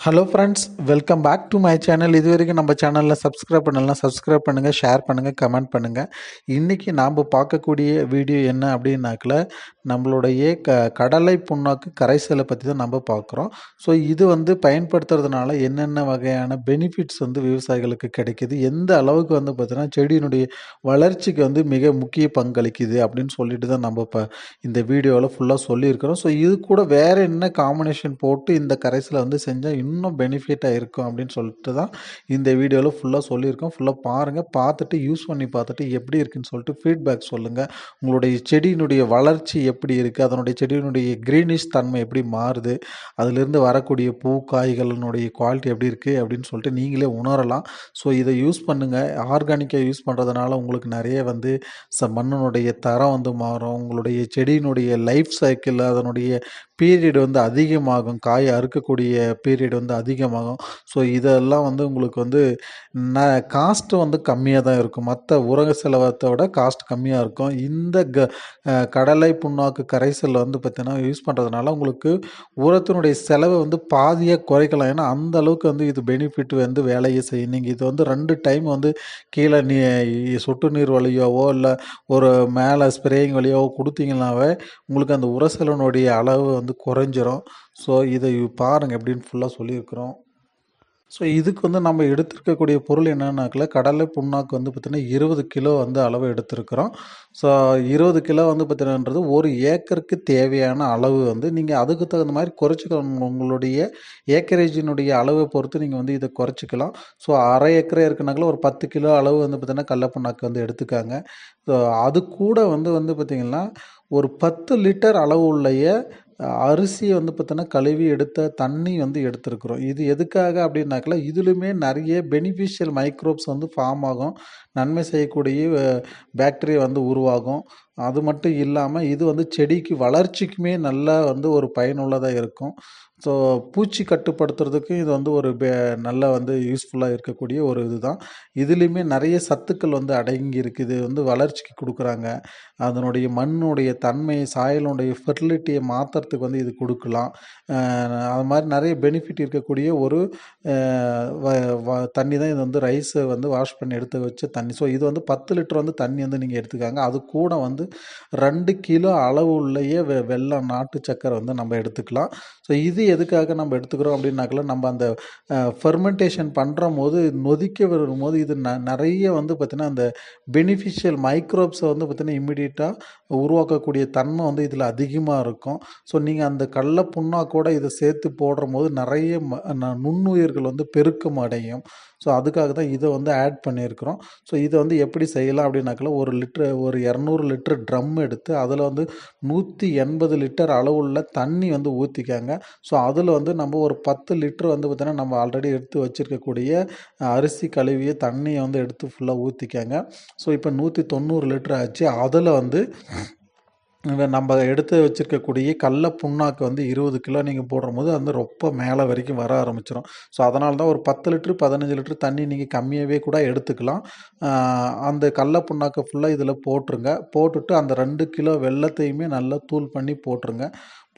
Hello friends welcome back to my channel இது வரைக்கும் நம்ம சேனலில் சப்ஸ்கிரைப் பண்ணலாம் சப்ஸ்கிரைப் பண்ணுங்கள் ஷேர் பண்ணுங்கள் கமெண்ட் பண்ணுங்கள் இன்றைக்கி நாம் பார்க்கக்கூடிய வீடியோ என்ன அப்படின்னாக்கில் நம்மளுடைய க கடலை புண்ணாக்கு கரைசலை பற்றி தான் நம்ம பார்க்குறோம். ஸோ இது வந்து பயன்படுத்துறதுனால என்னென்ன வகையான பெனிஃபிட்ஸ் வந்து விவசாயிகளுக்கு கிடைக்கிது எந்த அளவுக்கு வந்து பார்த்திங்கன்னா செடியினுடைய வளர்ச்சிக்கு வந்து மிக முக்கிய பங்களிக்குது அப்படின்னு சொல்லிட்டு தான் நம்ம இப்போ இந்த வீடியோவில் ஃபுல்லாக சொல்லியிருக்கிறோம். ஸோ இது கூட வேறு என்ன காம்பினேஷன் போட்டு இந்த கரைசலை வந்து செஞ்சால் இன்னும் பெனிஃபிட்டாக இருக்கும் அப்படின்னு சொல்லிட்டு தான் இந்த வீடியோவில் ஃபுல்லாக சொல்லியிருக்கோம். ஃபுல்லாக பாருங்கள் பார்த்துட்டு யூஸ் பண்ணி பார்த்துட்டு எப்படி இருக்குன்னு சொல்லிட்டு ஃபீட்பேக் சொல்லுங்கள் உங்களுடைய செடியினுடைய வளர்ச்சி எப்படி இருக்குது அதனுடைய செடியினுடைய க்ரீனிஷ் தன்மை எப்படி மாறுது? அதிலிருந்து வரக்கூடிய பூ காய்களினுடைய குவாலிட்டி எப்படி இருக்குது அப்படின்னு சொல்லிட்டு நீங்களே உணரலாம். ஸோ இதை யூஸ் பண்ணுங்கள் ஆர்கானிக்காக யூஸ் பண்ணுறதுனால உங்களுக்கு நிறைய வந்து ச மண்ணினுடைய தரம் வந்து மாறும். உங்களுடைய செடியினுடைய லைஃப் சைக்கிள் அதனுடைய பீரியட் வந்து அதிகமாகும் காய் அறுக்கக்கூடிய பீரியட் வந்து அதிகமாகும். ஸோ இதெல்லாம் வந்து உங்களுக்கு வந்து ந காஸ்ட்டு வந்து கம்மியாக தான் இருக்கும். மற்ற உரக செலவத்தை விட காஸ்ட் கம்மியாக இருக்கும். இந்த க கடலை புண்ணாக்கு கரைசல் வந்து பார்த்திங்கன்னா யூஸ் பண்ணுறதுனால உங்களுக்கு உரத்தினுடைய செலவை வந்து பாதியாக குறைக்கலாம். ஏன்னா அந்த அளவுக்கு வந்து இது பெனிஃபிட் வந்து வேலையை செய்யும். நீங்கள் இது வந்து ரெண்டு டைம் வந்து கீழே நீ சொட்டு நீர் வழியாவோ இல்லை ஒரு மேலே ஸ்ப்ரேயிங் வழியாவோ கொடுத்தீங்கன்னாவே உங்களுக்கு அந்த உரசலனுடைய அளவு வந்து குறைஞ்சிரும். ஸோ இதை பாருங்கள் எப்படின்னு ஃபுல்லாக சொல்லியிருக்கிறோம். ஸோ இதுக்கு வந்து நம்ம எடுத்திருக்கக்கூடிய பொருள் என்னென்னாக்கில் கடலை புண்ணாக்கு வந்து பார்த்திங்கன்னா இருபது கிலோ வந்து அளவு எடுத்திருக்கிறோம். ஸோ இருபது கிலோ வந்து பார்த்திங்கன்றது ஒரு ஏக்கருக்கு தேவையான அளவு வந்து நீங்கள் அதுக்கு தகுந்த மாதிரி குறைச்சிக்கணும் உங்களுடைய ஏக்கரேஜினுடைய அளவை பொறுத்து நீங்கள் வந்து இதை குறைச்சிக்கலாம். ஸோ அரை ஏக்கரே இருக்குனாக்கில் ஒரு பத்து கிலோ அளவு வந்து பார்த்திங்கன்னா கடல புண்ணாக்கு வந்து எடுத்துக்காங்க. ஸோ அது கூட வந்து வந்து பார்த்திங்கன்னா ஒரு பத்து லிட்டர் அளவு உள்ள அரிசியை வந்து பார்த்தோன்னா கழுவி எடுத்த தண்ணி வந்து எடுத்துருக்குறோம். இது எதுக்காக அப்படின்னாக்கல இதுலையுமே நிறைய பெனிஃபிஷியல் மைக்ரோப்ஸ் வந்து ஃபார்ம் ஆகும். நன்மை செய்யக்கூடிய பேக்டீரியா வந்து உருவாகும். அது மட்டும் இல்லாமல் இது வந்து செடிக்கு வளர்ச்சிக்குமே நல்லா வந்து ஒரு பயனுள்ளதாக இருக்கும். ஸோ பூச்சி கட்டுப்படுத்துறதுக்கு இது வந்து ஒரு பே நல்ல வந்து யூஸ்ஃபுல்லாக இருக்கக்கூடிய ஒரு இதுதான். இதுலேயுமே நிறைய சத்துக்கள் வந்து அடங்கி இருக்குது இது வந்து வளர்ச்சிக்கு கொடுக்குறாங்க. அதனுடைய மண்ணுடைய தன்மை சாயலுடைய ஃபெர்டிலிட்டியை மாற்றுறதுக்கு வந்து இது கொடுக்கலாம். அது மாதிரி நிறைய பெனிஃபிட் இருக்கக்கூடிய ஒரு தண்ணி தான் இது வந்து ரைஸை வந்து வாஷ் பண்ணி எடுத்து வச்ச தண்ணி. ஸோ இது வந்து பத்து லிட்டர் வந்து தண்ணி வந்து நீங்கள் எடுத்துக்காங்க. அது கூட வந்து ரெண்டு கிலோ அளவு உள்ளேயே வெ வெள்ளம் நாட்டு சக்கரை வந்து நம்ம எடுத்துக்கலாம். ஸோ இது எதுக்காக நம்ம எடுத்துக்கிறோம் அப்படின்னாக்கல நம்ம அந்த ஃபெர்மெண்டேஷன் பண்ணுற போது நொதிக்க வரும்போது இது ந நிறைய வந்து பார்த்திங்கன்னா அந்த பெனிஃபிஷியல் மைக்ரோப்ஸை வந்து பார்த்திங்கன்னா இம்மிடியட்டாக உருவாக்கக்கூடிய தன்மை வந்து இதில் அதிகமாக இருக்கும். ஸோ நீங்கள் அந்த கடல புண்ணாக்கூட இதை சேர்த்து போடுற போது நிறைய நுண்ணுயிர்கள் வந்து பெருக்கம் அடையும். ஸோ அதுக்காக தான் இதை வந்து ஆட் பண்ணியிருக்கிறோம். ஸோ இதை வந்து எப்படி செய்யலாம் அப்படின்னாக்கல ஒரு லிட்டரு ஒரு இரநூறு லிட்டர் ட்ரம் எடுத்து அதில் வந்து நூற்றி எண்பது லிட்டர் அளவுள்ள தண்ணி வந்து ஊற்றிக்காங்க ஸோ அதில் வந்து நம்ம ஒரு பத்து லிட்டர் வந்து பார்த்திங்கன்னா நம்ம ஆல்ரெடி எடுத்து வச்சுருக்கக்கூடிய அரிசி கழுவிய தண்ணியை வந்து எடுத்து ஃபுல்லாக ஊற்றிக்காங்க ஸோ இப்போ நூற்றி தொண்ணூறு லிட்டர் ஆச்சு. அதில் வந்து நம்ம எடுத்து வச்சுருக்கக்கூடிய கடல புண்ணாக்கு வந்து இருபது கிலோ நீங்கள் போடும்போது அது ரொம்ப மேலே வரைக்கும் வர ஆரம்பிச்சிடும் ஸோ அதனால தான் ஒரு பத்து லிட்ரு பதினஞ்சு லிட்ரு தண்ணி நீங்கள் கம்மியாகவே கூட எடுத்துக்கலாம். அந்த கடல புண்ணாக்கை ஃபுல்லாக இதில் போட்டுருங்க. போட்டுட்டு அந்த ரெண்டு கிலோ வெள்ளத்தையுமே நல்லா தூள் பண்ணி போட்டுருங்க.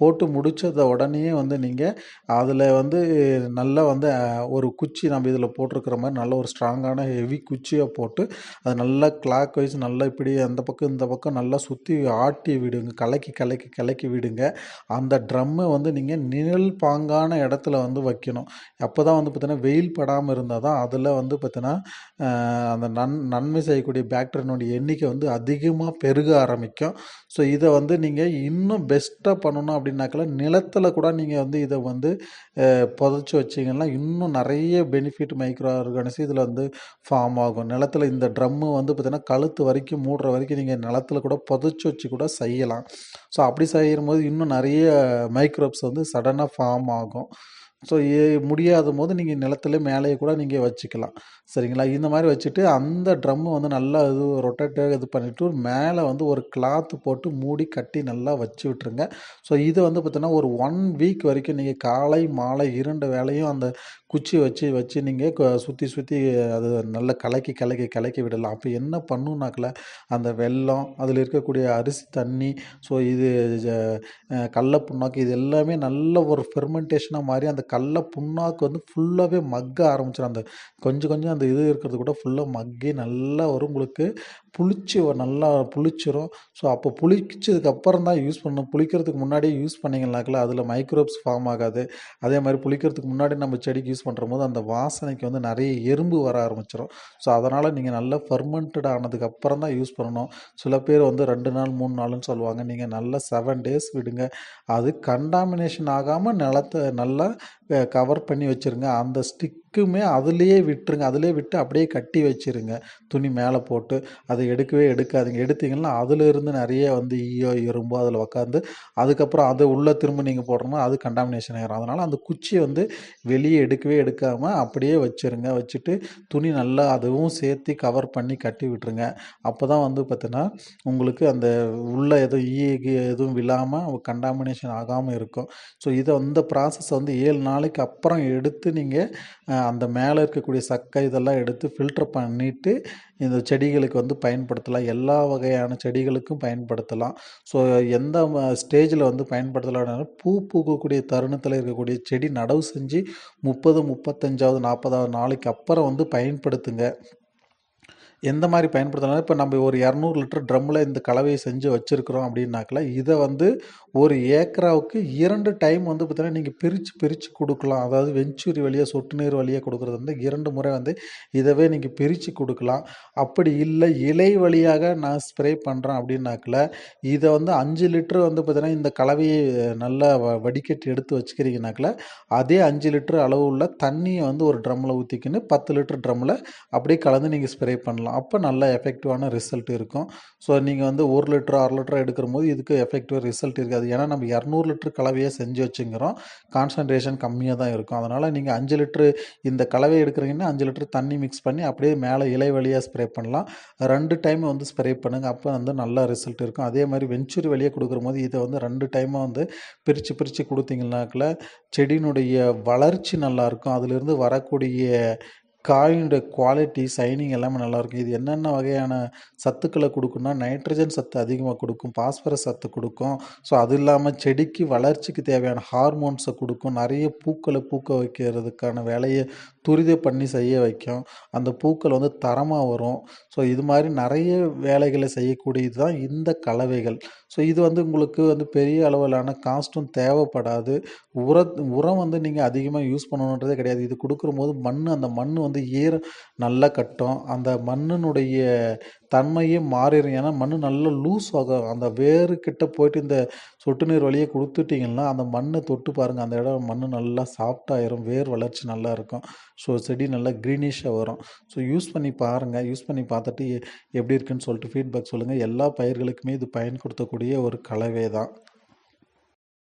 போட்டு முடித்தத உடனே வந்து நீங்கள் அதில் வந்து நல்லா வந்து ஒரு குச்சி நம்ம இதில் போட்டிருக்கிற மாதிரி நல்ல ஒரு ஸ்ட்ராங்கான ஹெவி குச்சியை போட்டு அது நல்லா கிளாக் வைஸ் நல்லா இப்படி அந்த பக்கம் இந்த பக்கம் நல்லா சுற்றி ஆட்டி விடுங்க. கலக்கி கலக்கி கலக்கி விடுங்க. அந்த ட்ரம்மை வந்து நீங்கள் நிழல் பாங்கான இடத்துல வந்து வைக்கணும். அப்போ தான் வந்து பார்த்தீங்கன்னா வெயில் படாமல் இருந்தால் தான் அதில் வந்து பார்த்தீங்கன்னா அந்த நன் நன்மை செய்யக்கூடிய பேக்டீரியனுடைய எண்ணிக்கை வந்து அதிகமாக பெருக ஆரம்பிக்கும். ஸோ இதை வந்து நீங்கள் இன்னும் பெஸ்ட்டாக பண்ணணும் அப்படின்னாக்கல நிலத்தில் கூட நீங்கள் வந்து இதை வந்து புதைச்சி வச்சிங்கன்னா இன்னும் நிறைய பெனிஃபிட் மைக்ரோ ஆர்கானிஸ் இதில் வந்து ஃபார்ம் ஆகும். நிலத்தில் இந்த ட்ரம்மு வந்து பார்த்திங்கன்னா கழுத்து வரைக்கும் மூடுற வரைக்கும் நீங்கள் நிலத்தில் கூட புதைச்சி வச்சு கூட செய்யலாம். ஸோ அப்படி செய்யும் போது இன்னும் நிறைய மைக்ரோப்ஸ் வந்து சடனாக ஃபார்ம் ஆகும். ஸோ ஏ முடியாத போது நீங்கள் நிலத்துல மேலேயே கூட நீங்கள் வச்சுக்கலாம். சரிங்களா? இந்த மாதிரி வச்சுட்டு அந்த ட்ரம்மு வந்து நல்லா இது ரொட்டேட்டாக இது பண்ணிவிட்டு மேலே வந்து ஒரு கிளாத்து போட்டு மூடி கட்டி நல்லா வச்சு விட்டுருங்க. ஸோ இது வந்து பார்த்தீங்கன்னா ஒரு ஒன் வீக் வரைக்கும் நீங்கள் காலை மாலை இரண்டு வேலையும் அந்த குச்சி வச்சு வச்சு நீங்கள் சுற்றி சுற்றி அது நல்லா கலக்கி கலக்கி கலக்கி விடலாம். அப்போ என்ன பண்ணுனாக்கில் அந்த வெல்லம் அதில் இருக்கக்கூடிய அரிசி தண்ணி ஸோ இது கடல புண்ணாக்கு இது எல்லாமே நல்ல ஒரு ஃபெர்மெண்டேஷனாக மாறி அந்த கடல புண்ணாக்கு வந்து ஃபுல்லாகவே மக்க ஆரம்பிச்சிடும் அந்த கொஞ்சம் கொஞ்சம் அந்த இது இருக்கிறது கூட ஃபுல்லாக மக்கி நல்லா வரும். உங்களுக்கு புளிச்சு நல்லா புளிச்சிரும். ஸோ அப்போ புளிச்சதுக்கப்புறம் தான் யூஸ் பண்ணணும். புளிக்கிறதுக்கு முன்னாடியே யூஸ் பண்ணிங்கனாக்கல அதில் மைக்ரோப்ஸ் ஃபார்ம் ஆகாது. அதே மாதிரி புளிக்கிறதுக்கு முன்னாடி நம்ம செடிக்கு யூஸ் பண்ணுற போது அந்த வாசனைக்கு வந்து நிறைய எறும்பு வர ஆரம்பிச்சிடும் ஸோ அதனால் நீங்கள் நல்லா ஃபர்மெண்டட் ஆனதுக்கப்புறம் தான் யூஸ் பண்ணணும். சில பேர் வந்து ரெண்டு நாள் மூணு நாள்னு சொல்லுவாங்க. நீங்கள் நல்லா செவன் டேஸ் விடுங்க. அது கண்டாமினேஷன் ஆகாமல் நிலத்தை நல்லா கவர் பண்ணி வச்சுருங்க. அந்த ஸ்டிக்குமே அதுலேயே விட்டுருங்க. அதுலேயே விட்டு அப்படியே கட்டி வச்சிருங்க. துணி மேலே போட்டு. அதை எடுக்கவே எடுக்காதுங்க. எடுத்தீங்கன்னா அதிலிருந்து நிறைய வந்து ஈயோ எறும்போ அதில் உக்காந்து அதுக்கப்புறம் அது உள்ளே திரும்ப நீங்கள் போடுறோமோ அது கண்டாமினேஷன் ஆகிடும் அதனால் அந்த குச்சியை வந்து வெளியே எடுக்கவே எடுக்காமல் அப்படியே வச்சிருங்க. வச்சுட்டு துணி நல்லா அதுவும் சேர்த்து கவர் பண்ணி கட்டி விட்டுருங்க. அப்போ தான் வந்து பார்த்தீங்கன்னா உங்களுக்கு அந்த உள்ள எதுவும் ஈ கீ எதுவும் விழாமல் கண்டாமினேஷன் ஆகாமல் இருக்கும். ஸோ இதை இந்த ப்ராசஸ் வந்து ஏழு நாள் நாளைக்கு அப்புறம் எடுத்து நீங்கள் அந்த மேலே இருக்கக்கூடிய சக்கை இதெல்லாம் எடுத்து ஃபில்டர் பண்ணிவிட்டு இந்த செடிகளுக்கு வந்து பயன்படுத்தலாம். எல்லா வகையான செடிகளுக்கும் பயன்படுத்தலாம். ஸோ எந்த ஸ்டேஜில் வந்து பயன்படுத்தலாம் பூ பூக்கக்கூடிய தருணத்தில் இருக்கக்கூடிய செடி நடவு செஞ்சு முப்பது முப்பத்தஞ்சாவது நாற்பதாவது நாளைக்கு அப்புறம் வந்து பயன்படுத்துங்க. எந்த மாதிரி பயன்படுத்தலாம் இப்போ நம்ம ஒரு இரநூறு லிட்டர் ட்ரம்மில் இந்த கலவையை செஞ்சு வச்சுருக்குறோம் அப்படின்னாக்கல இதை வந்து ஒரு ஏக்கராவுக்கு இரண்டு டைம் வந்து பார்த்திங்கன்னா நீங்கள் பிரித்து பிரித்து கொடுக்கலாம். அதாவது வெஞ்சூரி வழியாக சொட்டு நீர் வழியாக கொடுக்குறது வந்து இரண்டு முறை வந்து இதவே நீங்கள் பிரித்து கொடுக்கலாம். அப்படி இல்லை இலை வழியாக நான் ஸ்ப்ரே பண்ணுறேன் அப்படின்னாக்கல இதை வந்து அஞ்சு லிட்டர் வந்து பார்த்திங்கன்னா இந்த கலவையை நல்லா வ வடிகட்டி எடுத்து வச்சுக்கிறீங்கனாக்கல அதே அஞ்சு லிட்டர் அளவு உள்ள தண்ணியை வந்து ஒரு ட்ரம்மில் ஊற்றிக்கின்னு பத்து லிட்டர் ட்ரம்மில் அப்படியே கலந்து நீங்கள் ஸ்ப்ரே பண்ணலாம். அப்போ நல்ல எஃபெக்டிவான ரிசல்ட் இருக்கும். ஸோ நீங்கள் வந்து ஒரு லிட்டர் அரை லிட்டர் எடுக்கிற போது இதுக்கு எஃபெக்டிவ் ரிசல்ட் இருக்காது. ஏன்னா நம்ம இரநூறு லிட்டர் கலவையை செஞ்சு வச்சுங்கிறோம். கான்சன்ட்ரேஷன் கம்மியாக தான் இருக்கும். அதனால் நீங்கள் அஞ்சு லிட்டரு இந்த கலவை எடுக்கிறீங்கன்னா அஞ்சு லிட்டர் தண்ணி மிக்ஸ் பண்ணி அப்படியே மேலே இலை வழியாக ஸ்ப்ரே பண்ணலாம். ரெண்டு டைம் வந்து ஸ்ப்ரே பண்ணுங்கள் அப்போ வந்து நல்ல ரிசல்ட் இருக்கும். அதே மாதிரி வெஞ்சூரி வழியாக கொடுக்குற போது இதை வந்து ரெண்டு டைமாக வந்து பிரித்து பிரித்து கொடுத்தீங்கன்னாக்கில் செடியினுடைய வளர்ச்சி நல்லாயிருக்கும் அதிலிருந்து வரக்கூடிய காயினுடைய குவாலிட்டி சைனிங் எல்லாமே நல்லாயிருக்கும் இது என்னென்ன வகையான சத்துக்களை கொடுக்குன்னா நைட்ரஜன் சத்து அதிகமாக கொடுக்கும் பாஸ்பரஸ் சத்து கொடுக்கும். ஸோ அது இல்லாமல் செடிக்கு வளர்ச்சிக்கு தேவையான ஹார்மோன்ஸை கொடுக்கும். நிறைய பூக்களை பூக்க வைக்கிறதுக்கான வேலையை துரித பண்ணி செய்ய வைக்கும். அந்த பூக்கள் வந்து தரமாக வரும். ஸோ இது மாதிரி நிறைய வேலைகளை செய்யக்கூடியது தான் இந்த கலவைகள். ஸோ இது வந்து உங்களுக்கு வந்து பெரிய அளவிலான காஸ்ட்டும் தேவைப்படாது. உர உரம் வந்து நீங்கள் அதிகமாக யூஸ் பண்ணணுன்றதே கிடையாது. இது கொடுக்கும்போது மண் அந்த மண் வந்து ஈர நல்லா கட்டும். அந்த மண்ணினுடைய தன்மையே மாறிடும் ஏன்னா மண் நல்லா லூஸ் ஆகும் அந்த வேறு கிட்ட போயிட்டு இந்த சொட்டு நீர் வழியே கொடுத்துட்டிங்கன்னா அந்த மண்ணை தொட்டு பாருங்கள் அந்த இடம் மண் நல்லா சாஃப்டாயிரும் வேர் வளர்ச்சி நல்லா இருக்கும். ஸோ செடி நல்லா க்ரீனிஷாக வரும். ஸோ யூஸ் பண்ணி பாருங்கள் யூஸ் பண்ணி பார்த்துட்டு எப்படி இருக்குன்னு சொல்லிட்டு ஃபீட்பேக் சொல்லுங்கள் எல்லா பயிர்களுக்குமே இது பயன் கொடுத்தக்கூடிய ஒரு கலவை தான்